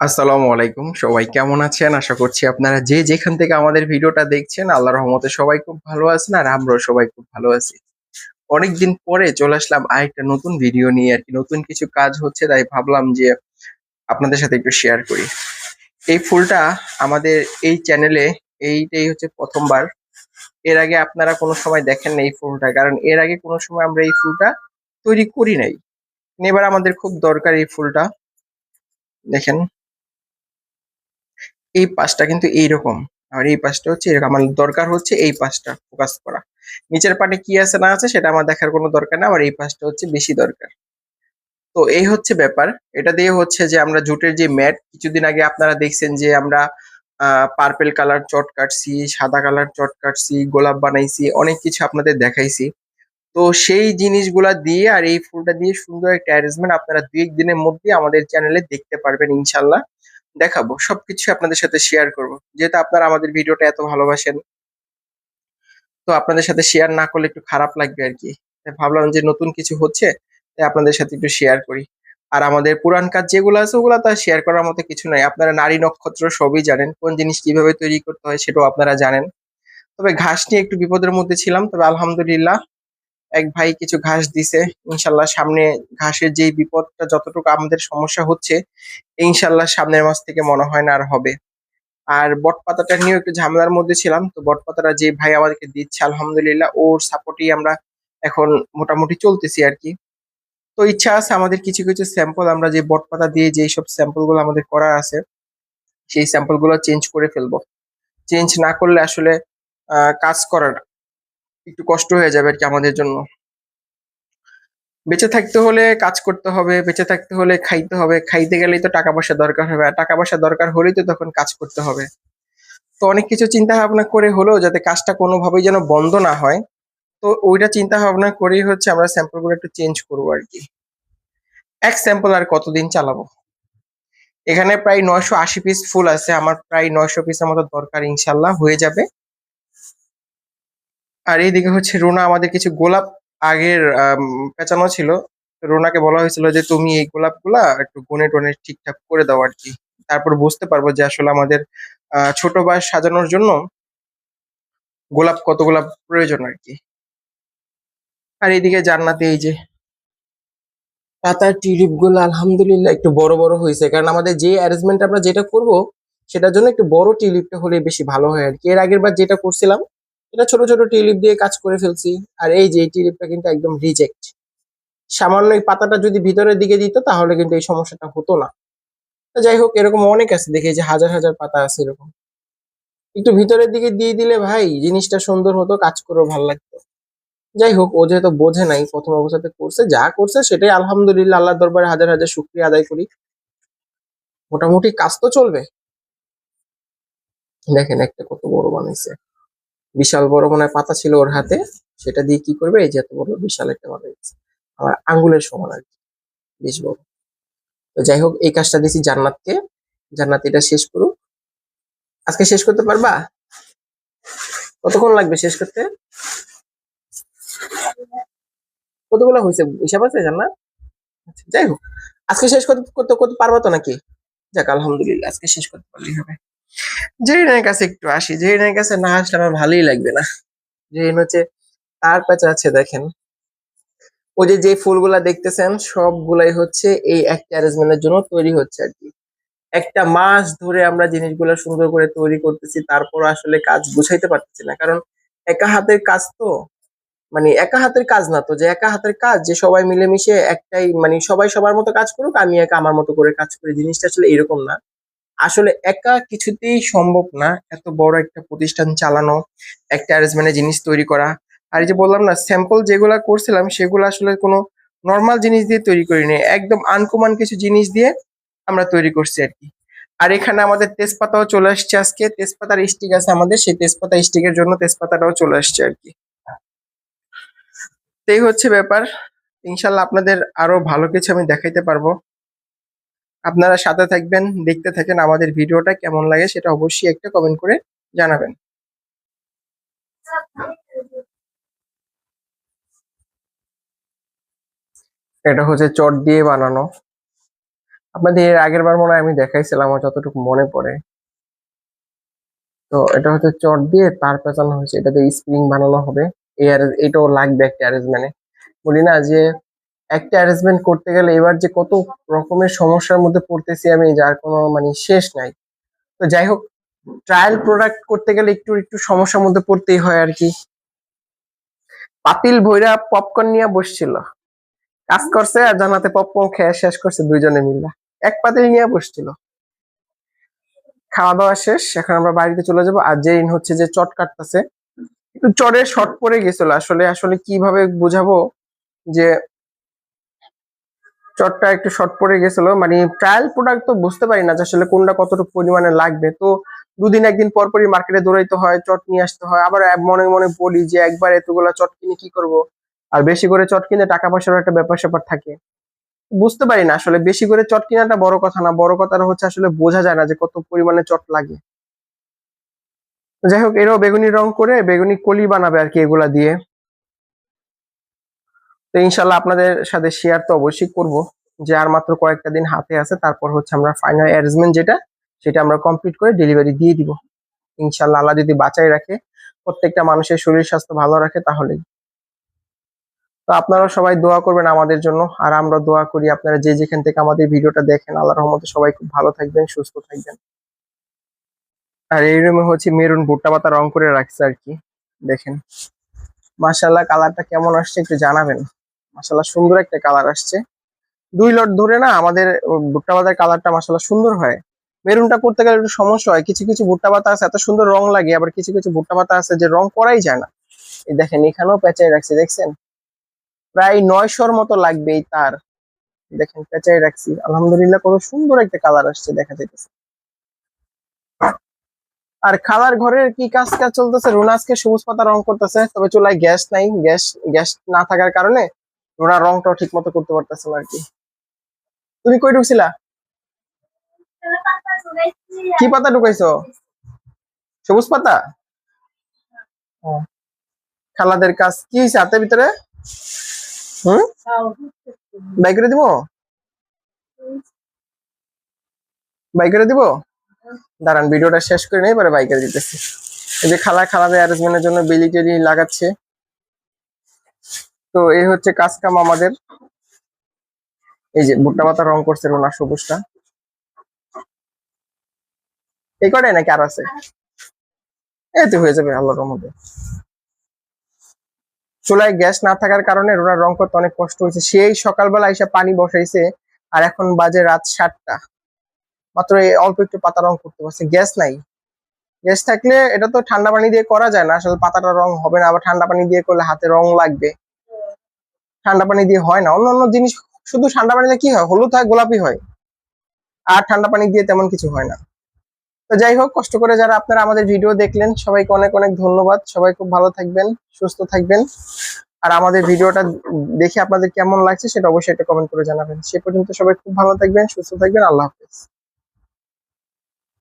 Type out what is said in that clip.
আসসালামু আলাইকুম। সবাই কেমন আছেন? আশা করছি আপনারা যে যেখান থেকে আমাদের ভিডিওটা দেখছেন, আল্লাহর রহমতে সবাই খুব ভালো আছেন আর আমরাও সবাই খুব ভালো আছি। অনেকদিন পরে চলে আসলাম আরেকটা নতুন ভিডিও নিয়ে আর কি। নতুন কিছু কাজ হচ্ছে, তাই ভাবলাম যে আপনাদের সাথে একটু শেয়ার করি। এই ফুলটা আমাদের এই চ্যানেলে এইটাই হচ্ছে প্রথমবার। এর আগে আপনারা কোনো সময় দেখেন না এই ফুলটা, কারণ এর আগে কোনো সময় আমরা এই ফুলটা তৈরি করি নাই। এবার আমাদের খুব দরকার এই ফুলটা। দেখেন। এই পাশটা কিন্তু এইরকম। আর এই পাশটা হচ্ছে এরকম। আমার দরকার হচ্ছে এই পাশটা ফোকাস করা। নিচের পাটে কি আছে না আছে সেটা আমার দেখার কোনো দরকার না আমার এই পাশটা হচ্ছে বেশি দরকার। তো এই হচ্ছে ব্যাপার। এটা দিয়ে হচ্ছে যে আমরা জুটের যে ম্যাট, কিছুদিন আগে আপনারা দেখছেন যে আমরা পার্পেল কালার চট কাটছি, সাদা কালার চট কাটছি, গোলাপ বানাইছি, অনেক কিছু আপনাদের দেখাইছি। তো সেই জিনিসগুলা দিয়ে আর এই ফুলটা দিয়ে সুন্দর একটা অ্যারেঞ্জমেন্ট আপনারা দুই দিনের মধ্যে আমাদের চ্যানেলে দেখতে পারবেন ইনশাল্লাহ। দেখাবো সবকিছু আপনাদের সাথে শেয়ার করব। যেহেতু আপনারা আমাদের ভিডিওটা এত ভালোবাসেন, তো আপনাদের সাথে শেয়ার না করলে একটু খারাপ লাগবে আর কি। ভাবলাম যে নতুন কিছু হচ্ছে, তাই আপনাদের সাথে একটু শেয়ার করি। আর আমাদের পুরান কাজ যেগুলো আছে, ওগুলো তো শেয়ার করার মতো কিছু নাই। আপনারা নারী নক্ষত্র সবই জানেন, কোন জিনিস কীভাবে তৈরি করতে হয় সেটাও আপনারা জানেন। তবে ঘাস নিয়ে একটু বিপদের মধ্যে ছিলাম, তবে আলহামদুলিল্লাহ এক ভাই কিছু ঘাস দিছে, ইনশাল্লাহ সামনে ঘাসের যেই বিপদটা যতটুকু আমাদের সমস্যা হচ্ছে, ইনশাল্লাহ সামনের মাস থেকে মনে হয় না আর হবে। আর বট পাতাটা নিয়েও একটু ঝামেলার মধ্যে ছিলাম, তো বট পাতাটা যে ভাই আমাদেরকে দিচ্ছে, আলহামদুলিল্লাহ ওর সাপোর্টেই আমরা এখন মোটামুটি চলতেছি আর কি। তো ইচ্ছা আছে আমাদের কিছু কিছু স্যাম্পল আমরা যে বট পাতা দিয়ে যেই সব স্যাম্পলগুলো আমাদের করা আছে, সেই স্যাম্পলগুলো চেঞ্জ করে ফেলব। চেঞ্জ না করলে আসলে কাজ করার একটু কষ্ট হয়ে যাবে আর কি আমাদের জন্য। বেঁচে থাকতে হলে কাজ করতে হবে, বেঁচে থাকতে হলে খাইতে হবে। খাইতে গেলেই তো টাকা পয়সা দরকার হবে, আর টাকা পয়সা দরকার হলেই তো তখন কাজ করতে হবে। তো অনেক কিছু চিন্তা ভাবনা করে হলেও যাতে কাজটা কোনোভাবেই যেন বন্ধ না হয়, তো ওইটা চিন্তা ভাবনা করেই হচ্ছে আমরা স্যাম্পলগুলো একটু চেঞ্জ করব আর কি এক স্যাম্পল আর কতদিন চালাবো? এখানে প্রায় নয়শো আশি পিস ফুল আছে, আমার প্রায় নয়শো পিসের মতো দরকার ইনশাল্লাহ, হয়ে যাবে। আর এইদিকে হচ্ছে রুনা, আমাদের কিছু গোলাপ আগের পেঁচানো ছিল। রোনাকে বলা হয়েছিল যে, তুমি এই গোলাপগুলা একটু গুনে টনে ঠিকঠাক করে দাও আর কি। তারপর বুঝতে পারব যে আসলে আমাদের ছোট বাস সাজানোর জন্য গোলাপ কত গোলাপ প্রয়োজন আর কি। আর এইদিকে জান্নাতে এই যে পাতার টিউলিপগুলো আলহামদুলিল্লাহ একটু বড় বড় হয়েছে। কারণ আমাদের যে অ্যারেঞ্জমেন্ট আমরা যেটা করব, সেটার জন্য একটু বড় টিউলিপটা হলে বেশি ভালো হয় আর কি। এর আগের বার যেটা করছিলাম এটা ছোট ছোট টিউলিপ দিয়ে কাজ করে ফেলছি। আর এই যে এই টিউলিপটা কিন্তু একদম রিজেক্ট সামান্য এই পাতাটা যদি ভিতরের দিকে দিত, তাহলে কিন্তু এই সমস্যাটা হতো না। যাই হোক, এরকম অনেক আছে দেখি যে হাজার হাজার পাতা আছে এরকম। একটু ভিতরের দিকে দিয়ে দিলে ভাই, জিনিসটা সুন্দর হতো, কাজ করেও ভালো লাগতো। যাই হোক, ও যেহেতু বোঝে নাই, প্রথম অবস্থাতে করছে, যা করছে সেটাই আলহামদুলিল্লাহ, আল্লাহর দরবারে হাজার হাজার শুক্রিয়া আদায় করি। মোটামুটি কাজ তো চলবে। দেখেন একটা কত বড় বানাইছে। বিশাল বড় মনে পাতা ছিল ওর হাতে সেটা দিয়ে কি করবে? এই যে এত বড় বিশাল একটা বানাইছে আমার আঙ্গুলের সমান আর কি বেশ বড়। তো যাই হোক এই কাজটা দিছি জান্নাতকে। জান্নাত এটা শেষ করুক। আজকে শেষ করতে পারবা? কতক্ষণ লাগবে শেষ করতে? কতগুলো হয়েছে? হিসাব আছে জান্নাত? আচ্ছা, যাই হোক। আজকে শেষ করতে করতে পারবা তো নাকি? যাক আলহামদুলিল্লাহ আজকে শেষ করতে পারলেই হবে। জেরিনের কাছে একটু আসি জেরিনের কাছে না আসলে আমার ভালোই লাগবে না। জেরিন হচ্ছে, তার পেঁচা আছে দেখেন, ওই যে যে ফুলগুলা দেখতেছেন, সবগুলাই হচ্ছে এই একটা অ্যারেঞ্জমেন্টের জন্য তৈরি হচ্ছে আর কি। একটা মাস ধরে আমরা জিনিসগুলো সুন্দর করে তৈরি করতেছি, তারপর আসলে কাজ গুছাইতে পারতেছি না। কারণ একা হাতের কাজ তো মানে একা হাতের কাজ না তো, যে একা হাতের কাজ, যে সবাই মিলেমিশে একটাই মানে সবাই সবার মতো কাজ করুক, আমি একা আমার মতো করে কাজ করি, জিনিসটা আসলে এরকম না। আসলে একা কিছুতেই সম্ভব না এত বড় একটা প্রতিষ্ঠান চালানো, একটা অ্যারেঞ্জমেন্টে জিনিস তৈরি করা। আর এই যে বললাম না স্যাম্পল যেগুলা করছিলাম, সেগুলো আসলে কোনো নর্মাল জিনিস দিয়ে তৈরি করিনি, একদম আনকমন কিছু জিনিস দিয়ে আমরা তৈরি করছি আর কি। আর এখানে আমাদের তেজপাতাও চলে আসছে আজকে, তেজপাতার স্টিক আছে আমাদের, সেই তেজপাতা স্টিকের জন্য তেজপাতাটাও চলে আসছে আর কি। তো এই হচ্ছে ব্যাপার। ইনশাল্লাহ আপনাদের আরও ভালো কিছু আমি দেখাইতে পারব। আপনারা সাথে থাকবেন, দেখতে থাকেন আমাদের ভিডিওটা কেমন লাগে সেটা অবশ্যই একটা কমেন্ট করে জানাবেন। এটা হচ্ছে চট দিয়ে বানানো। আপনাদের এর আগের বার মনে হয় আমি দেখাইছিলাম, আমার যতটুকু মনে পড়ে। তো এটা হচ্ছে চট দিয়ে তার পেঁচানো হয়েছে এটাতে স্প্রিং বানানো হবে। arrange- এটাও লাগবে একটা অ্যারেঞ্জমেন্টে বলি না যে একটা অ্যারেঞ্জমেন্ট করতে গেলে এবার যে কত রকমের সমস্যার মধ্যে পড়তেছি আমি, যার কোনো মানে শেষ নাই। তো যাই হোক ট্রায়াল প্রোডাক্ট করতে গেলে একটু একটু সমস্যার মধ্যে পড়তেই হয় আর কি। পাতিল ভৈরা পপকর্ন নিয়ে বসছিল। কাজ করছে আর জানাতে পপকর্ন খেয়ে শেষ করছে দুইজনে মিলে। এক পাতিল নিয়ে বসছিল। খাওয়া দাওয়া শেষ, এখন আমরা বাড়িতে চলে যাব। আর জেরিন হচ্ছে যে চট কাটতেছে, একটু চটের শর্ট পড়ে গেছিল। আসলে আসলে কীভাবে বোঝাবো যে চটটা একটু শর্ট পড়ে গেছিল। মানে ট্রায়াল প্রোডাক্ট তো বুঝতে পারি না যে আসলে কোনটা কতটুকু পরিমাণে লাগবে। তো দুদিন একদিন পর পরই মার্কেটে দৌড়াইতে হয়, চট নিয়ে আসতে হয়। আবার মনে মনে বলি যে একবার এতগুলা চট কিনে কি করব? আর বেশি করে চট কিনে টাকা পয়সার একটা ব্যাপার স্যাপার থাকে। বুঝতে পারি না আসলে বেশি করে চট কেনাটা বড় কথা না। বড় কথা হচ্ছে আসলে বোঝা যায় না যে কত পরিমাণে চট লাগে। যাই হোক, এরাও বেগুনি রং করে বেগুনি কলি বানাবে আর কি এগুলা দিয়ে। তো ইনশাল্লাহ আপনাদের সাথে শেয়ার তো অবশ্যই করব যে আর মাত্র কয়েকটা দিন হাতে আছে, তারপর হচ্ছে আমরা ফাইনাল অ্যারেঞ্জমেন্ট যেটা, সেটা আমরা কমপ্লিট করে ডেলিভারি দিয়ে দিব। ইনশাল্লাহ আল্লাহ যদি বাঁচাই রাখে, প্রত্যেকটা মানুষের শরীর স্বাস্থ্য ভালো রাখে তাহলেই তো আপনারা সবাই দোয়া করবেন আমাদের জন্য, আর আমরা দোয়া করি আপনারা যে যেখান থেকে আমাদের ভিডিওটা দেখেন আল্লাহ রহমতে সবাই খুব ভালো থাকবেন, সুস্থ থাকবেন। আর এই রুমে হচ্ছে মেরুন ভুট্টা পাতা রং করে রাখছে আর কি, দেখেন। মাশাল্লাহ কালারটা কেমন আসছে একটু জানাবেন। মাশাল্লাহ সুন্দর একটা কালার আসছে। দুই লট ধরে না আমাদের ভুট্টা পাতার কালারটা মাশাল্লাহ সুন্দর হয়। মেরুনটা করতে গেলে একটু সমস্যা হয়। কিছু কিছু ভুট্টা পাতা আছে, এত সুন্দর রং লাগে, আবার কিছু কিছু ভুট্টা পাতা আছে যে রং করাই যায় না। এই দেখেন, এখানেও পেঁচাই রাখছে, দেখছেন? প্রায় নয়শোর মতো লাগবে এই তার। দেখেন, পেঁচাই রাখছি। আলহামদুলিল্লাহ, কত সুন্দর একটা কালার আসছে, দেখা যাইতেছে। আর খালার ঘরের কি কাজ কাজ চলতেছে রুনাসকে সবুজ পাতা রং করতেছে, তবে চুলায় গ্যাস নাই। গ্যাস গ্যাস না থাকার কারণে রুনা রংটাও ঠিক মতো করতে পারতেছে না আর কি। তুমি কই ঢুকছিলা? কি পাতা ঢুকাইছো? সবুজ পাতা। খালাদের কাজ কি হয়েছে হাতের ভিতরে? হুম? বাই করে দিব? বাই করে দিব? দাঁড়ান, ভিডিওটা শেষ করে নেই পরে বাই করে দিতেছি। এই যে খালা খালাদের অ্যারেঞ্জমেন্টের জন্য বেলি টেলি লাগাচ্ছে। তো এই হচ্ছে কাজ কাম আমাদের। এই যে ভুট্টা পাতা রং করছে রোনা সবুজটা। এই কটাই নাকি আর আছে? এতে হয়ে যাবে আল্লাহর রহমতে। চুলায় গ্যাস না থাকার কারণে রোনার রং করতে অনেক কষ্ট হয়েছে। সেই সকালবেলা এসে পানি বসাইছে, আর এখন বাজে রাত সাতটা। মাত্র অল্প একটু পাতা রং করতে পারছে। গ্যাস নাই। গ্যাস থাকলে এটা তো ঠান্ডা পানি দিয়ে করা যায় না। আসলে পাতাটা রং হবে না, আবার ঠান্ডা পানি দিয়ে করলে হাতে রং লাগবে। ঠান্ডা পানি দিয়ে হয় না। অন্য অন্য জিনিস, শুধু ঠান্ডা পানিতে কি হয়? হলুদ হয়, গোলাপি হয়। আর ঠান্ডা পানি দিয়ে তেমন কিছু হয় না। তো যাই হোক, কষ্ট করে যারা আপনারা আমাদের ভিডিও দেখলেন, সবাইকে অনেক অনেক ধন্যবাদ। সবাই খুব ভালো থাকবেন, সুস্থ থাকবেন। আর আমাদের ভিডিওটা দেখে আপনাদের কেমন লাগছে, সেটা অবশ্যই একটা কমেন্ট করে জানাবেন। সে পর্যন্ত সবাই খুব ভালো থাকবেন, সুস্থ থাকবেন। আল্লাহ হাফেজ।